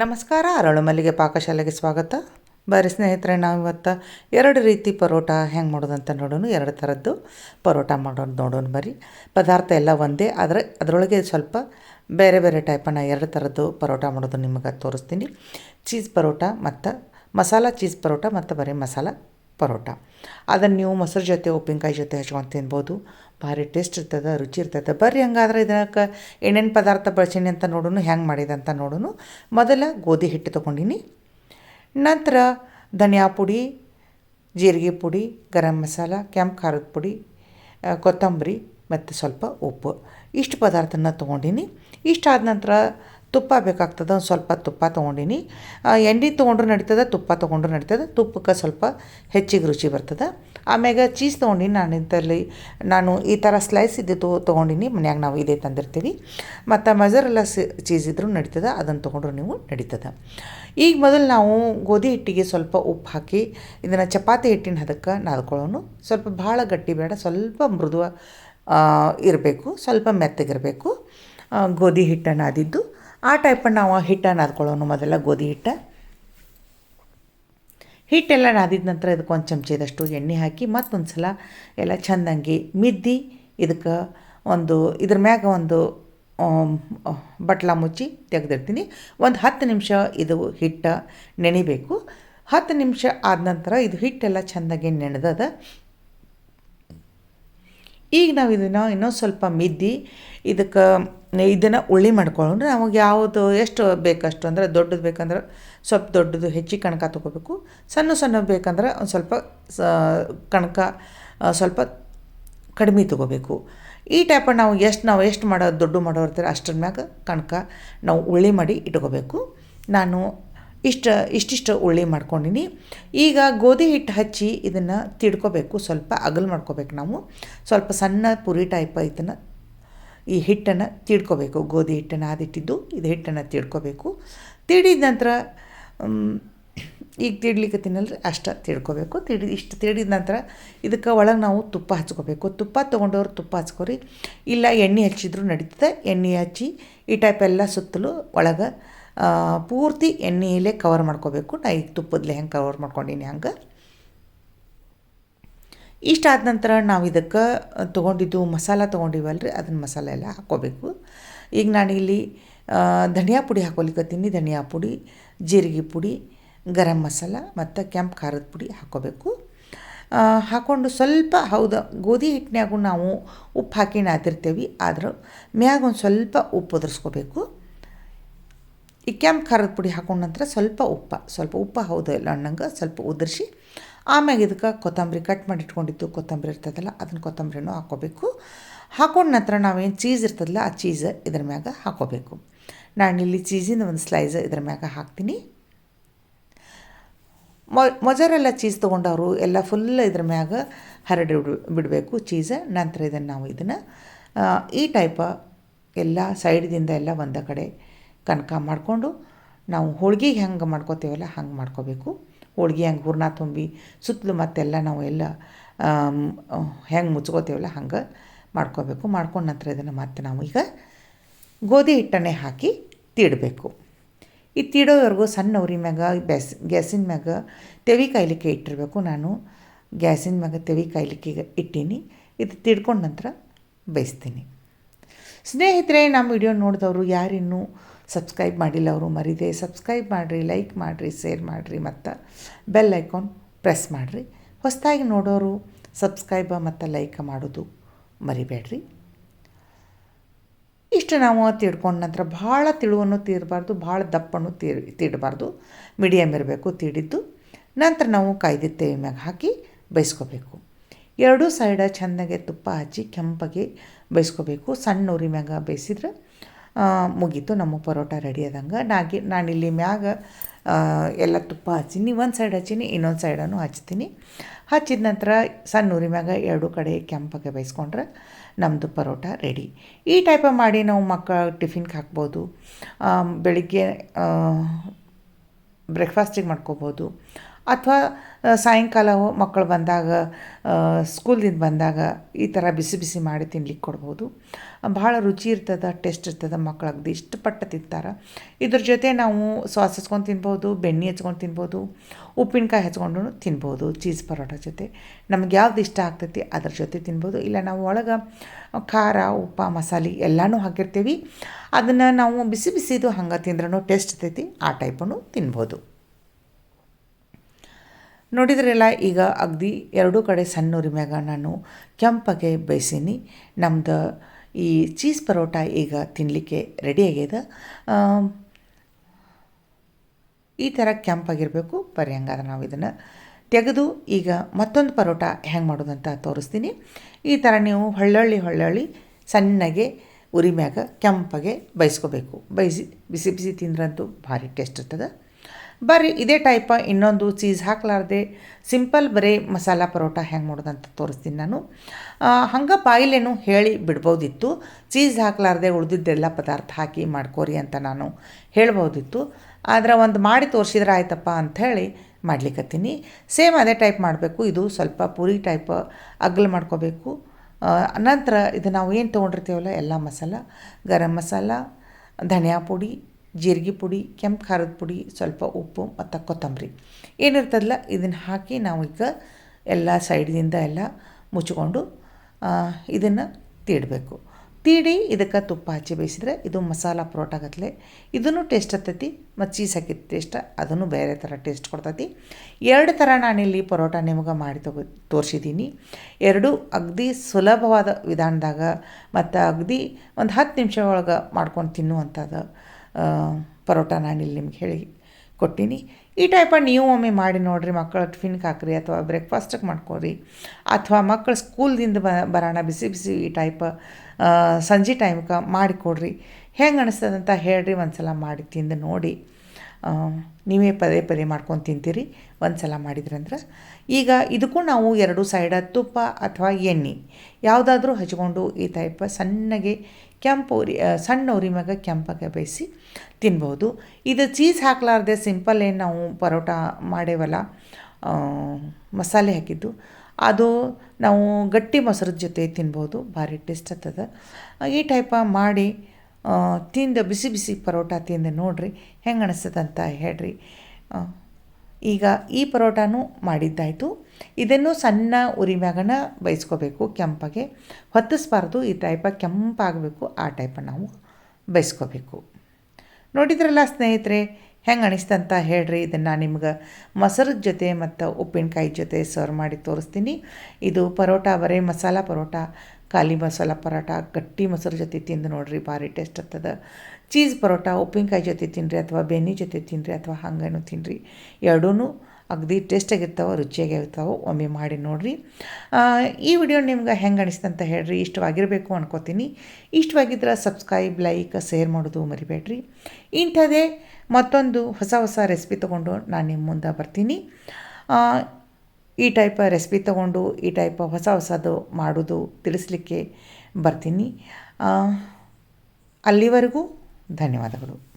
ನಮಸ್ಕಾರ, ಅರಳು ಮಲ್ಲಿಗೆ ಪಾಕಶಾಲೆಗೆ ಸ್ವಾಗತ. ಬರೀ ಸ್ನೇಹಿತರೆ, ನಾವು ಇವತ್ತು ಎರಡು ರೀತಿ ಪರೋಟ ಹೆಂಗೆ ಮಾಡೋದಂತ ನೋಡೋಣ. ಎರಡು ಥರದ್ದು ಪರೋಟ ಮಾಡೋದು ನೋಡೋಣ ಬರೀ. ಪದಾರ್ಥ ಎಲ್ಲ ಒಂದೇ, ಆದರೆ ಅದರೊಳಗೆ ಸ್ವಲ್ಪ ಬೇರೆ ಬೇರೆ ಟೈಪನ್ನು ಎರಡು ಥರದ್ದು ಪರೋಟ ಮಾಡೋದು ನಿಮಗೆ ತೋರಿಸ್ತೀನಿ. ಚೀಸ್ ಪರೋಟ ಮತ್ತು ಮಸಾಲ ಚೀಸ್ ಪರೋಟ ಮತ್ತು ಬರೀ ಮಸಾಲ. ಪರೋಟ. ಅದನ್ನು ನೀವು ಮೊಸರು ಜೊತೆ, ಉಪ್ಪಿನಕಾಯಿ ಜೊತೆ ಹಚ್ಕೊಂಡು ತಿನ್ಬೋದು. ಭಾರಿ ಟೇಸ್ಟ್ ಇರ್ತದೆ, ರುಚಿ ಇರ್ತದೆ. ಬರ್ರಿ ಹಂಗಾದ್ರೆ ಇದಕ್ಕೆ ಏನೇನು ಪದಾರ್ಥ ಬಳಸೀನಿ ಅಂತ ನೋಡೋಣ ಹೆಂಗೆ ಮಾಡಿದೆ ಅಂತ ನೋಡೋಣ ಮೊದಲ ಗೋಧಿ ಹಿಟ್ಟು ತೊಗೊಂಡಿನಿ. ನಂತರ ಧನಿಯಾ ಪುಡಿ, ಜೀರಿಗೆ ಪುಡಿ, ಗರಂ ಮಸಾಲ, ಕೆಂಪು ಖಾರದ ಪುಡಿ ಕೊತ್ತಂಬರಿ, ಮತ್ತು ಸ್ವಲ್ಪ ಉಪ್ಪು. ಇಷ್ಟು ಪದಾರ್ಥನ ತೊಗೊಂಡಿನಿ. ಇಷ್ಟಾದ ನಂತರ ತುಪ್ಪ ಬೇಕಾಗ್ತದೆ, ಒಂದು ಸ್ವಲ್ಪ ತುಪ್ಪ ತೊಗೊಂಡಿನಿ. ಎಣ್ಣೆ ತೊಗೊಂಡ್ರು ನಡೀತದೆ, ತುಪ್ಪ ತೊಗೊಂಡ್ರು ನಡೀತದೆ. ತುಪ್ಪಕ್ಕೆ ಸ್ವಲ್ಪ ಹೆಚ್ಚಿಗೆ ರುಚಿ ಬರ್ತದೆ. ಆಮ್ಯಾಗ ಚೀಸ್ ತೊಗೊಂಡಿನಿ ನಾನು ಇಂಥಲ್ಲಿ. ನಾನು ಈ ಥರ ಸ್ಲೈಸ್ ಇದ್ದಿದ್ದು ತೊಗೊಂಡಿನಿ, ಮನ್ಯಾಗ ನಾವು ಇದೇ ತಂದಿರ್ತೀವಿ. ಮತ್ತು ಮಜರೆಲ್ಲ ಚೀಸ್ ಇದ್ದರೂ ನಡೀತದೆ, ಅದನ್ನು ತೊಗೊಂಡ್ರು ನೀವು ನಡೀತದೆ. ಈಗ ಮೊದಲು ನಾವು ಗೋಧಿ ಹಿಟ್ಟಿಗೆ ಸ್ವಲ್ಪ ಉಪ್ಪು ಹಾಕಿ, ಇದನ್ನು ಚಪಾತಿ ಹಿಟ್ಟಿನ ಹದಕ್ಕೆ ನಾದ್ಕೊಳ್ಳೋನು. ಸ್ವಲ್ಪ ಭಾಳ ಗಟ್ಟಿ ಬೇಡ, ಸ್ವಲ್ಪ ಮೃದುವ ಇರಬೇಕು, ಸ್ವಲ್ಪ ಮೆತ್ತಗಿರಬೇಕು. ಗೋಧಿ ಹಿಟ್ಟನ್ನು ನಾದಿದ್ದು. ಆ ಟೈಪನ್ನು ನಾವು ಹಿಟ್ಟನ್ನು ನಾದ್ಕೊಳ್ಳೋನು. ಮೊದಲ ಗೋಧಿ ಹಿಟ್ಟು. ಹಿಟ್ಟೆಲ್ಲ ನಾದಿದ ನಂತರ ಇದಕ್ಕೆ ಒಂದು ಚಮಚದಷ್ಟು ಎಣ್ಣೆ ಹಾಕಿ ಮತ್ತೊಂದು ಸಲ ಎಲ್ಲ ಚೆಂದಂಗಿ ಮಿದ್ದಿ ಇದಕ್ಕೆ ಒಂದು ಇದ್ರ ಮ್ಯಾಗ ಒಂದು ಬಟ್ಲ ಮುಚ್ಚಿ ತೆಗೆದಿರ್ತೀನಿ ಒಂದು ಹತ್ತು ನಿಮಿಷ ಇದು ಹಿಟ್ಟು ನೆನಿಬೇಕು. ಹತ್ತು ನಿಮಿಷ ಆದ ನಂತರ ಇದು ಹಿಟ್ಟೆಲ್ಲ ಚೆಂದಾಗಿ ನೆನೆದದ ಈಗ ನಾವು ಇದನ್ನು ಇನ್ನೊಂದು ಸ್ವಲ್ಪ ಮಿದ್ದಿ ಇದಕ್ಕೆ ಇದನ್ನು ಉಳ್ಳಿ ಮಾಡ್ಕೊಳ್ಳೋಣ ನಮಗೆ ಯಾವುದು ಎಷ್ಟು ಬೇಕಷ್ಟು, ಅಂದರೆ ದೊಡ್ಡದು ಬೇಕಂದ್ರೆ ಸ್ವಲ್ಪ ದೊಡ್ಡದು ಹೆಚ್ಚಿಗೆ ಕಣಕ ತೊಗೋಬೇಕು ಸಣ್ಣ ಸಣ್ಣ ಬೇಕಂದ್ರೆ ಒಂದು ಸ್ವಲ್ಪ ಕಣಕ ಸ್ವಲ್ಪ ಕಡಿಮೆ ತೊಗೋಬೇಕು. ಈ ಟೈಪ ನಾವು ಎಷ್ಟು ನಾವು ಎಷ್ಟು ಮಾಡೋ ದೊಡ್ಡ ಮಾಡೋರ್ತಾರೆ ಅಷ್ಟರ ಮ್ಯಾಗ ಕಣಕ ನಾವು ಉಳ್ಳಿ ಮಾಡಿ ಇಟ್ಕೋಬೇಕು. ನಾನು ಇಷ್ಟು, ಇಷ್ಟಿಷ್ಟು ಉಳ್ಳಿ ಮಾಡ್ಕೊಂಡಿನಿ. ಈಗ ಗೋಧಿ ಹಿಟ್ಟು ಹಚ್ಚಿ ಇದನ್ನು ತಿಡ್ಕೋಬೇಕು, ಸ್ವಲ್ಪ ಅಗಲು ಮಾಡ್ಕೋಬೇಕು ನಾವು. ಸ್ವಲ್ಪ ಸಣ್ಣ ಪುರಿ ಟೈಪ್ ಇದನ್ನು ಈ ಹಿಟ್ಟನ್ನು ತಿಡ್ಕೋಬೇಕು. ಗೋಧಿ ಹಿಟ್ಟನ್ನು ಆದಿಟ್ಟಿದ್ದು, ಇದು ಹಿಟ್ಟನ್ನು ತಿಡ್ಕೋಬೇಕು. ತಿಡಿದ ನಂತರ ಈಗ ತಿಡ್ಲಿಕ್ಕೆ ತಿನ್ನಲ್ರಿ, ಅಷ್ಟು ತಿಡ್ಕೋಬೇಕು. ತಿಡಿ, ಇಷ್ಟು ತಿಡಿದ ನಂತರ ಇದಕ್ಕೆ ಒಳಗೆ ನಾವು ತುಪ್ಪ ಹಚ್ಕೋಬೇಕು. ತುಪ್ಪ ತೊಗೊಂಡವ್ರು ತುಪ್ಪ ಹಚ್ಕೋರಿ. ಇಲ್ಲ ಎಣ್ಣೆ ಹಚ್ಚಿದ್ರು ನಡೀತದೆ. ಎಣ್ಣೆ ಹಚ್ಚಿ ಈ ಟೈಪ್ ಎಲ್ಲ ಸುತ್ತಲೂ ಒಳಗೆ ಪೂರ್ತಿ ಎಣ್ಣೆಯಲ್ಲೇ ಕವರ್ ಮಾಡ್ಕೋಬೇಕು. ನಾ ಈಗ ತುಪ್ಪದಲ್ಲೇ ಹೆಂಗೆ ಕವರ್ ಮಾಡ್ಕೊಂಡೀನಿ ಹಂಗೆ. ಇಷ್ಟಾದ ನಂತರ ನಾವು ಇದಕ್ಕೆ ತೊಗೊಂಡಿದ್ದು ಮಸಾಲ ತೊಗೊಂಡಿವಲ್ರಿ ಅದನ್ನ ಮಸಾಲೆ ಎಲ್ಲ ಹಾಕ್ಕೋಬೇಕು ಈಗ ನಾನಿಲ್ಲಿ ಇಲ್ಲಿ ಧನಿಯಾ ಪುಡಿ ಹಾಕೊಲಿಕತ್ತೀನಿ ಧನಿಯಾ ಪುಡಿ, ಜೀರಿಗೆ ಪುಡಿ, ಗರಂ ಮಸಾಲ ಮತ್ತು ಕೆಂಪು ಖಾರದ ಪುಡಿ ಹಾಕ್ಕೋಬೇಕು ಹಾಕ್ಕೊಂಡು ಸ್ವಲ್ಪ, ಹೌದು, ಗೋಧಿ ಹಿಟ್ಟಿನಾಗೂ ನಾವು ಉಪ್ಪು ಹಾಕಿ ನಾದಿರ್ತೇವೆ, ಆದ್ರೆ ಮ್ಯಾಗ ಒಂದು ಸ್ವಲ್ಪ ಉಪ್ಪು ಒದರ್ಸ್ಕೋಬೇಕು. ಈ ಕೆಂಪು ಖಾರದ ಪುಡಿ ಹಾಕೊಂಡ ನಂತರ ಸ್ವಲ್ಪ ಉಪ್ಪ, ಸ್ವಲ್ಪ ಉಪ್ಪು ಹೌದು ಇಲ್ಲ ಅಣ್ಣಂಗೆ ಸ್ವಲ್ಪ ಉದುರಿಸಿ, ಆಮ್ಯಾಗ ಇದಕ್ಕೆ ಕೊತ್ತಂಬರಿ ಕಟ್ ಮಾಡಿ ಇಟ್ಕೊಂಡಿದ್ದು ಕೊತ್ತಂಬರಿ ಇರ್ತದಲ್ಲ ಅದನ್ನು ಕೊತ್ತಂಬರಿನೂ ಹಾಕೋಬೇಕು. ಹಾಕೊಂಡ ನಂತರ ನಾವೇನು ಚೀಸ್ ಇರ್ತದಲ್ಲ ಆ ಚೀಸ್ ಇದ್ರ ಮ್ಯಾಗ ನಾನು ಇಲ್ಲಿ ಚೀಸಿಂದ ಒಂದು ಸ್ಲೈಸ್ ಇದ್ರ ಮ್ಯಾಗ ಹಾಕ್ತೀನಿ. ಮೊ, ಮೊಜರೆಲ್ಲ ಚೀಸ್ ತೊಗೊಂಡವರು ಎಲ್ಲ ಫುಲ್ ಇದ್ರ ಮ್ಯಾಗ ಹರಡಿ ಬಿಡ್, ಬಿಡಬೇಕು ಚೀಸ್. ನಂತರ ಇದನ್ನು ನಾವು ಇದನ್ನು ಈ ಟೈಪ ಎಲ್ಲ ಸೈಡ್ದಿಂದ ಎಲ್ಲ ಒಂದ ಕಡೆ ಕನಕ ಮಾಡಿಕೊಂಡು ನಾವು ಹೋಳ್ಗೆಗೆ ಹೆಂಗೆ ಮಾಡ್ಕೋತೀವಲ್ಲ ಹಂಗೆ ಮಾಡ್ಕೋಬೇಕು. ಹೋಳ್ಗೆ ಹೆಂಗೆ ಹೂರ್ಣ ತುಂಬಿ ಸುತ್ತಲೂ ಮತ್ತೆಲ್ಲ ನಾವು ಎಲ್ಲ ಹೆಂಗೆ ಮುಚ್ಕೋತೀವಲ್ಲ ಹಂಗೆ ಮಾಡ್ಕೋಬೇಕು. ಮಾಡ್ಕೊಂಡ ನಂತರ ಇದನ್ನು ಮತ್ತೆ ನಾವು ಈಗ ಗೋಧಿ ಹಿಟ್ಟನ್ನೇ ಹಾಕಿ ತೀಡಬೇಕು. ಈ ತೀಡೋವರೆಗೂ ಸಣ್ಣ ಉರಿ ಮ್ಯಾಗ ಬ್ಯಾಸ್ ಗ್ಯಾಸಿನ ಮ್ಯಾಗ ತೆವಿ ಕಾಯ್ಲಿಕ್ಕೆ ಇಟ್ಟಿರಬೇಕು. ನಾನು ಗ್ಯಾಸಿನ ಮ್ಯಾಗ ತೆವಿ ಕಾಯ್ಲಿಕ್ಕೆ ಈಗ ಇಟ್ಟೀನಿ. ಇದು ತಿಡ್ಕೊಂಡ ನಂತರ ಬೇಯಿಸ್ತೀನಿ. ಸ್ನೇಹಿತರೆ, ನಮ್ಮ ವಿಡಿಯೋ ನೋಡಿದವರು ಯಾರಿನ್ನೂ ಸಬ್ಸ್ಕ್ರೈಬ್ ಮಾಡಿಲ್ಲ ಅವರು ಮರಿದೆ ಸಬ್ಸ್ಕ್ರೈಬ್ ಮಾಡಿರಿ ಲೈಕ್ ಮಾಡಿರಿ ಶೇರ್ ಮಾಡಿರಿ ಮತ್ತು ಬೆಲ್ ಐಕಾನ್ ಪ್ರೆಸ್ ಮಾಡಿರಿ. ಹೊಸದಾಗಿ ನೋಡೋರು ಸಬ್ಸ್ಕ್ರೈಬ ಮತ್ತು ಲೈಕ್ ಮಾಡೋದು ಮರಿಬೇಡ್ರಿ. ಇಷ್ಟು ನಾವು ತಿಳ್ಕೊಂಡ ನಂತರ ಭಾಳ ತಿಳುವನ್ನು ತೀರಬಾರ್ದು, ಭಾಳ ದಪ್ಪನ್ನು ತೀರ್, ತೀಡಬಾರ್ದು. ಮೀಡಿಯಮ್ ಇರಬೇಕು, ತೀಡಿದ್ದು. ನಂತರ ನಾವು ಕಾಯ್ದಿದ್ದ ತೆವಿ ಮ್ಯಾಗ ಹಾಕಿ ಬೇಯಿಸ್ಕೋಬೇಕು ಎರಡೂ ಸೈಡ ಚೆಂದಾಗೆ ತುಪ್ಪ ಹಚ್ಚಿ ಕೆಂಪಗೆ ಬೇಯಿಸ್ಕೋಬೇಕು ಸಣ್ಣ ಉರಿ ಮ್ಯಾಗ ಬೇಯಿಸಿದ್ರೆ ಮುಗೀತು, ನಮ್ಮ ಪರೋಟ ರೆಡಿ ಆದಂಗೆ. ನಾಗಿ ಇಲ್ಲಿ ಮ್ಯಾಗ ಎಲ್ಲ ತುಪ್ಪ ಹಚ್ಚೀನಿ. ಒಂದು ಸೈಡ್ ಹಚ್ಚೀನಿ, ಇನ್ನೊಂದು ಸೈಡನ್ನು ಹಚ್ತೀನಿ. ಹಚ್ಚಿದ ನಂತರ ಸಣ್ಣ ಉರಿ ಮ್ಯಾಗ ಎರಡು ಕಡೆ ಕೆಂಪಗೆ ಬೇಯಿಸ್ಕೊಂಡ್ರೆ ನಮ್ಮದು ಪರೋಟ ರೆಡಿ ಈ ಟೈಪ ಮಾಡಿ ನಾವು ಮಕ್ಕಳ ಟಿಫಿನ್ಗೆ ಹಾಕ್ಬೋದು. ಬೆಳಿಗ್ಗೆ ಬ್ರೇಕ್ಫಾಸ್ಟಿಗೆ ಮಾಡ್ಕೋಬೋದು. ಅಥವಾ ಸಾಯಂಕಾಲ ಮಕ್ಕಳು ಬಂದಾಗ ಸ್ಕೂಲ್ದಿಂದ ಬಂದಾಗ ಈ ಥರ ಬಿಸಿ ಬಿಸಿ ಮಾಡಿ ತಿನ್ಲಿಕ್ಕೆ ಕೊಡ್ಬೋದು. ಭಾಳ ರುಚಿ ಇರ್ತದೆ, ಟೇಸ್ಟ್ ಇರ್ತದೆ ಮಕ್ಳು ಅಗ್ದಿ ಇಷ್ಟಪಟ್ಟು ತಿಂತಾರೆ. ಇದ್ರ ಜೊತೆ ನಾವು ಸಾಸ್ ಹಚ್ಕೊಂಡು ತಿನ್ಬೋದು, ಬೆಣ್ಣೆ ಹಚ್ಕೊಂಡು ತಿನ್ಬೋದು, ಉಪ್ಪಿನಕಾಯಿ ಹಚ್ಕೊಂಡು ತಿನ್ಬೋದು, ಚೀಸ್ ಪರೋಟ ಜೊತೆ. ನಮ್ಗೆ ಯಾವ್ದು ಇಷ್ಟ ಆಗ್ತೈತಿ ಅದ್ರ ಜೊತೆ ತಿನ್ಬೋದು. ಇಲ್ಲ ನಾವು ಒಳಗೆ ಖಾರ, ಉಪ್ಪ, ಮಸಾಲೆ ಎಲ್ಲನೂ ಹಾಕಿರ್ತೀವಿ. ಅದನ್ನು ನಾವು ಬಿಸಿ ಬಿಸಿದು ಹಂಗೆ ತಿಂದ್ರೂ ಟೇಸ್ಟ್ ಇರ್ತೈತಿ, ಆ ಟೈಪನ್ನು ತಿನ್ಬೋದು. ನೋಡಿದ್ರಲ್ಲ ಈಗ ಅಗ್ದಿ ಎರಡೂ ಕಡೆ ಸಣ್ಣ ಉರಿಮ್ಯಾಗ ನಾನು ಕೆಂಪಗೆ ಬೇಯಿಸೀನಿ. ನಮ್ಮದು ಈ ಚೀಸ್ ಪರೋಟ ಈಗ ತಿನ್ನಲಿಕ್ಕೆ ರೆಡಿ ಆಗ್ಯದ. ಈ ಥರ ಕೆಂಪಾಗಿರಬೇಕು. ಬರೀ ಹಂಗಾದ್ರೆ ನಾವು ಇದನ್ನು ತೆಗೆದು ಈಗ ಮತ್ತೊಂದು ಪರೋಟ ಹೆಂಗೆ ಮಾಡೋದಂತ ತೋರಿಸ್ತೀನಿ. ಈ ಥರ ನೀವು ಹೊಳ್ಳೊಳ್ಳಿ ಹೊಳ್ಳೊಳ್ಳಿ ಸಣ್ಣಗೆ ಉರಿ ಮ್ಯಾಗ ಕೆಂಪಗೆ ಬಯಸ್ಕೋಬೇಕು. ಬಯಸಿ, ಬಿಸಿ ಬಿಸಿ ತಿಂದ್ರಂತೂ ಭಾರಿ ಟೇಸ್ಟ್ ಇರ್ತದೆ. ಬರ್ರಿ, ಇದೇ ಟೈಪ ಇನ್ನೊಂದು ಚೀಸ್ ಹಾಕ್ಲಾರ್ದೆ ಸಿಂಪಲ್ ಬರೀ ಮಸಾಲ ಪರೋಟ ಹೆಂಗೆ ಮಾಡೋದಂತ ತೋರಿಸ್ತೀನಿ ನಾನು. ಹಂಗೆ ಬಾಯಿಲೇನು ಹೇಳಿ ಬಿಡ್ಬೋದಿತ್ತು. ಚೀಸ್ ಹಾಕ್ಲಾರ್ದೆ ಉಳಿದಿದ್ದೆಲ್ಲ ಪದಾರ್ಥ ಹಾಕಿ ಮಾಡ್ಕೋರಿ ಅಂತ ನಾನು ಹೇಳ್ಬೋದಿತ್ತು. ಆದರೆ ಒಂದು ಮಾಡಿ ತೋರಿಸಿದ್ರೆ ಆಯ್ತಪ್ಪ ಅಂಥೇಳಿ ಮಾಡ್ಲಿಕ್ಕತ್ತೀನಿ ಸೇಮ್ ಅದೇ ಟೈಪ್ ಮಾಡಬೇಕು. ಇದು ಸ್ವಲ್ಪ ಪೂರಿ ಟೈಪ್ ಅಗ್ಲು ಮಾಡ್ಕೋಬೇಕು. ನಂತರ ಇದು ನಾವು ಏನು ತೊಗೊಂಡಿರ್ತೀವಲ್ಲ, ಎಲ್ಲ ಮಸಾಲ, ಗರಂ ಮಸಾಲ, ಧನಿಯಾ ಪುಡಿ ಜೀರಿಗೆ ಪುಡಿ, ಕೆಂಪು ಖಾರದ ಪುಡಿ, ಸ್ವಲ್ಪ ಉಪ್ಪು ಮತ್ತು ಕೊತ್ತಂಬರಿ. ಏನಿರ್ತದಲ್ಲ, ಇದನ್ನು ಹಾಕಿ ನಾವು ಈಗ ಎಲ್ಲ ಸೈಡ್ದಿಂದ ಎಲ್ಲ ಮುಚ್ಚಿಕೊಂಡು ಇದನ್ನು ತೀಡಬೇಕು. ತೀಡಿ ಇದಕ್ಕೆ ತುಪ್ಪ ಹಚ್ಚಿ ಬೇಯಿಸಿದ್ರೆ ಇದು ಮಸಾಲ ಪರೋಟ ಗತ್ಲೆ ಇದನ್ನು ಟೇಸ್ಟ್ ಹತ್ತೈತಿ, ಮತ್ತು ಚೀಸ್ ಹಾಕಿದ ಟೇಸ್ಟ್ ಅದನ್ನು ಬೇರೆ ಥರ ಟೇಸ್ಟ್ ಕೊಡ್ತೈತಿ. ಎರಡು ಥರ ನಾನಿಲ್ಲಿ ಪರೋಟ ನಿಮಗೆ ಮಾಡಿ ತಗೋ ತೋರಿಸಿದ್ದೀನಿ ಎರಡು, ಅಗದಿ ಸುಲಭವಾದ ವಿಧಾನದಾಗ ಮತ್ತು ಅಗದಿ ಒಂದು ಹತ್ತು ನಿಮಿಷ ಒಳಗೆ ಮಾಡ್ಕೊಂಡು ತಿನ್ನುವಂಥದ್ದು ಪರೋಟ ನಾನಿಲ್ಲಿ ನಿಮ್ಗೆ ಹೇಳಿ ಕೊಟ್ಟೀನಿ. ಈ ಟೈಪ ನೀವು ಒಮ್ಮೆ ಮಾಡಿ ನೋಡಿರಿ, ಮಕ್ಕಳ ಟಿಫಿನ್ಗೆ ಹಾಕ್ರಿ ಅಥವಾ ಬ್ರೇಕ್ಫಾಸ್ಟಿಗೆ ಮಾಡ್ಕೊರಿ ಅಥವಾ ಮಕ್ಕಳು ಸ್ಕೂಲ್ದಿಂದ ಬ, ಬರೋಣ, ಬಿಸಿ ಬಿಸಿ ಈ ಟೈಪ್ ಸಂಜೆ ಟೈಮ್ಗೆ ಮಾಡಿಕೊಡ್ರಿ ಹೆಂಗೆ ಅನಿಸ್ತದಂತ ಹೇಳ್ರಿ ಒಂದು ಸಲ ಮಾಡಿ ತಿಂದು ನೋಡಿ. ನೀವೇ ಪದೇ ಪದೇ ಮಾಡ್ಕೊಂಡು ತಿಂತೀರಿ. ಒಂದು ಸಲ ಮಾಡಿದ್ರಂದ್ರೆ. ಈಗ ಇದಕ್ಕೂ ನಾವು ಎರಡು ಸೈಡ ತುಪ್ಪ ಅಥವಾ ಎಣ್ಣೆ ಯಾವುದಾದ್ರೂ ಹಚ್ಕೊಂಡು ಈ ಟೈಪ್ ಸಣ್ಣಗೆ ಕೆಂಪು ಉರಿ ಸಣ್ಣ ಉರಿ ಮ್ಯಾಗ ಕೆಂಪಾಗೆ ಬೇಯಿಸಿ ತಿನ್ಬೋದು. ಇದು ಚೀಸ್ ಹಾಕ್ಲಾರ್ದೆ ಸಿಂಪಲ್ ಏನು ನಾವು ಪರೋಟ ಮಾಡೇವಲ್ಲ ಮಸಾಲೆ ಹಾಕಿದ್ದು, ಅದು ನಾವು ಗಟ್ಟಿ ಮೊಸರದ ಜೊತೆ ತಿನ್ಬೋದು. ಭಾರಿ ಟೇಸ್ಟ್ ಆಗ್ತದೆ. ಈ ಟೈಪ ಮಾಡಿ ತಿಂದು ಬಿಸಿ ಬಿಸಿ ಪರೋಟ ತಿಂದು ನೋಡಿರಿ, ಹೆಂಗೆ ಅನಿಸ್ತದಂತ ಹೇಳ್ರಿ. ಈಗ ಈ ಪರೋಟಾನು ಮಾಡಿದ್ದಾಯಿತು. ಇದನ್ನು ಸಣ್ಣ ಉರಿ ಮ್ಯಾಗನ ಬಯಸ್ಕೋಬೇಕು ಕೆಂಪಾಗೆ. ಹೊತ್ತಿಸ್ಬಾರ್ದು, ಈ ಟೈಪ ಕೆಂಪಾಗಬೇಕು, ಆ ಟೈಪ ನಾವು ಬಯಸ್ಕೋಬೇಕು. ನೋಡಿದ್ರಲ್ಲ ಸ್ನೇಹಿತರೆ, ಹೆಂಗೆ ಅನಿಸ್ತಂತ ಹೇಳ್ರಿ. ಇದನ್ನು ನಿಮ್ಗೆ ಮೊಸರು ಜೊತೆ ಮತ್ತು ಉಪ್ಪಿನಕಾಯಿ ಜೊತೆ ಸರ್ವ್ ಮಾಡಿ ತೋರಿಸ್ತೀನಿ. ಇದು ಪರೋಟ, ಬರೀ ಮಸಾಲ ಪರೋಟ ಖಾಲಿ ಮಸಾಲ ಪರೋಟ ಗಟ್ಟಿ ಮೊಸರು ಜೊತೆ ತಿಂದು ನೋಡಿರಿ, ಭಾರಿ ಟೇಸ್ಟ್ ಆಗ್ತದೆ. ಚೀಸ್ ಪರೋಟ, ಉಪ್ಪಿನಕಾಯಿ ಜೊತೆ ತಿನ್ನಿರಿ ಅಥವಾ ಬೆಣ್ಣೆ ಜೊತೆ ತಿನ್ನಿರಿ ಅಥವಾ ಹಂಗೇನು ತಿನ್ನಿರಿ ಎರಡೂ ಅಗದಿ ಟೇಸ್ಟಾಗಿರ್ತಾವೆ ರುಚಿಯಾಗಿರ್ತಾವೆ, ಒಮ್ಮೆ ಮಾಡಿ ನೋಡಿರಿ. ಈ ವಿಡಿಯೋ ನಿಮ್ಗೆ ಹೆಂಗೆ ಅನಿಸ್ತಂತ ಹೇಳ್ರಿ, ಇಷ್ಟವಾಗಿರಬೇಕು ಅನ್ಕೋತೀನಿ. ಇಷ್ಟವಾಗಿದ್ರೆ ಸಬ್ಸ್ಕ್ರೈಬ್ ಲೈಕ್ ಶೇರ್ ಮಾಡೋದು ಮರಿಬೇಡ್ರಿ. ಇಂಥದೇ ಮತ್ತೊಂದು ಹೊಸ ಹೊಸ ರೆಸಿಪಿ ತೊಗೊಂಡು ನಾನು ನಿಮ್ಮ ಮುಂದೆ ಬರ್ತೀನಿ. ಈ ಟೈಪ್ ರೆಸಿಪಿ ತಗೊಂಡು ಈ ಟೈಪ್ ಹೊಸ ಹೊಸದು ಮಾಡೋದು ತಿಳಿಸ್ಲಿಕ್ಕೆ ಬರ್ತೀನಿ. ಅಲ್ಲಿವರೆಗೂ ಧನ್ಯವಾದಗಳು.